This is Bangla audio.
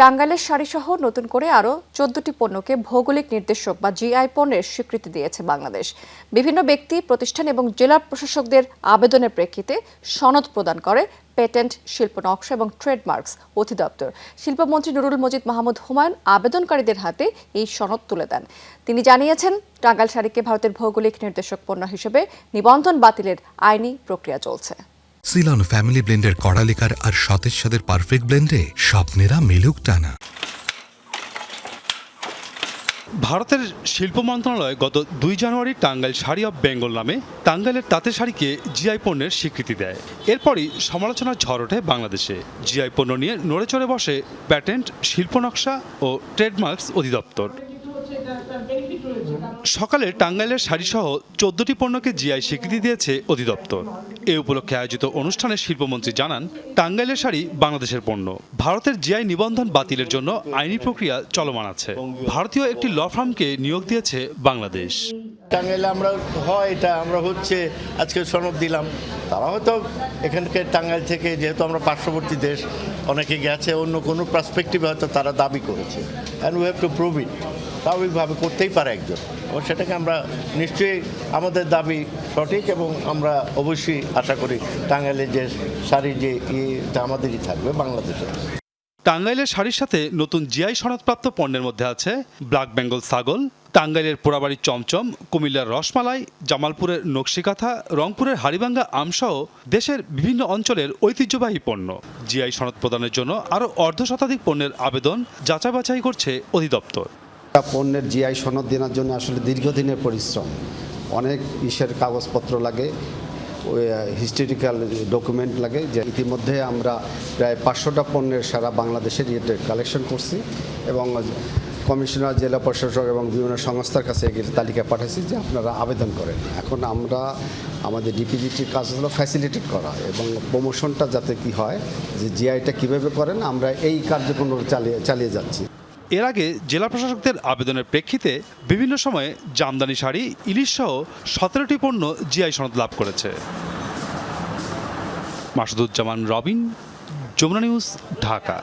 টাঙ্গাইলের শাড়িসহ নতুন করে আরও চোদ্দটি পণ্যকে ভৌগোলিক নির্দেশক বা জিআই পণ্যের স্বীকৃতি দিয়েছে বাংলাদেশ। বিভিন্ন ব্যক্তি, প্রতিষ্ঠান এবং জেলা প্রশাসকদের আবেদনের প্রেক্ষিতে সনদ প্রদান করে পেটেন্ট, শিল্প নকশা এবং ট্রেডমার্কস অধিদপ্তর। শিল্পমন্ত্রী নুরুল মজিদ মাহমুদ হুমায়ুন আবেদনকারীদের হাতে এই সনদ তুলে দেন। তিনি জানিয়েছেন, টাঙ্গাইল শাড়িকে ভারতের ভৌগোলিক নির্দেশক পণ্য হিসেবে নিবন্ধন বাতিলের আইনি প্রক্রিয়া চলছে। সিলন ফ্যামিলি ব্লেন্ডের কড়ালিকার আর সতেজ সাদের পারফেক্ট ব্লেন্ডে স্বপ্নেরা মেলুক টানা। ভারতের শিল্প মন্ত্রণালয় গত দুই জানুয়ারি টাঙ্গাইল শাড়ি অব বেঙ্গল নামে টাঙ্গাইলের তাঁতের শাড়িকে জিআই পণ্যের স্বীকৃতি দেয়। এরপরই সমালোচনার ঝড় ওঠে বাংলাদেশে। জিআই পণ্য নিয়ে নড়ে চড়ে বসে প্যাটেন্ট, শিল্প নকশা ও ট্রেডমার্কস অধিদপ্তর। সকালে টাঙ্গাইলের শাড়িসহ চোদ্দটি পণ্যকে জিআই স্বীকৃতি দিয়েছে অধিদপ্তর। এ উপলক্ষে আয়োজিত অনুষ্ঠানে শিল্পমন্ত্রী জানান টাঙ্গাইলের শাড়ি বাংলাদেশের পণ্য। ভারতের জিআই নিবন্ধন বাতিলের জন্য আইনি প্রক্রিয়া চলমান আছে। ভারতীয় একটি ল ফার্মকে নিয়োগ দিয়েছে বাংলাদেশ। টাঙ্গাইলে আমরা হয় এটা আমরা হচ্ছে আজকে সনদ দিলাম। তারা হয়তো এখানকার টাঙ্গাইল থেকে যেহেতু আমরা পার্শ্ববর্তী দেশ অনেকে গেছে অন্য কোনো পার্সপেক্টিভে হয়তো তারা দাবি করেছে। And we have to prove it স্বাভাবিকভাবে করতেই পারে একজন। এবং সেটাকে আমরা নিশ্চয়ই আমাদের দাবি সঠিক এবং আমরা অবশ্যই আশা করি টাঙ্গাইলের যে শাড়ির যে ইয়েটা আমাদেরই থাকবে বাংলাদেশে টাঙ্গাইলের শাড়ির সাথে নতুন জিআই সনদপ্রাপ্ত পণ্যের মধ্যে আছে ব্ল্যাক বেঙ্গল ছাগল, টাঙ্গাইলের পোড়াবাড়ির চমচম, কুমিল্লার রসমালাই, জামালপুরের নকশিকাথা, রংপুরের হাড়িভাঙ্গা আমসহ দেশের বিভিন্ন অঞ্চলের ঐতিহ্যবাহী পণ্য। জিআই সনদ প্রদানের জন্য আরও অর্ধ শতাধিক পণ্যের আবেদন যাচাই বাছাই করছে অধিদপ্তর। পণ্যের জিআই সনদ দেওয়ার জন্য আসলে দীর্ঘদিনের পরিশ্রম। অনেক ইসের কাগজপত্র লাগে হিস্টোরিক্যাল ডকুমেন্ট লাগে, যে ইতিমধ্যে আমরা প্রায় পাঁচশোটা পণ্যের সারা বাংলাদেশের ইয়েতে কালেকশন করছি এবং কমিশনার, জেলা প্রশাসক এবং বিভিন্ন সংস্থার কাছে তালিকা পাঠাচ্ছি যে আপনারা আবেদন করেন। এখন আমরা, আমাদের ডিপিজিটির কাজ হলো ফ্যাসিলিটেট করা এবং প্রমোশনটা যাতে কি হয়, যে জিআইটা কীভাবে করেন, আমরা এই কার্যক্রম চালিয়ে চালিয়ে যাচ্ছি। এর আগে জেলা প্রশাসকদের আবেদনের প্রেক্ষিতে বিভিন্ন সময়ে জামদানি শাড়ি, ইলিশ সহ সতেরোটি পণ্য জিআই সনদ লাভ করেছে। মাসুদুজ্জামান রবিন, যমুনা নিউজ, ঢাকা।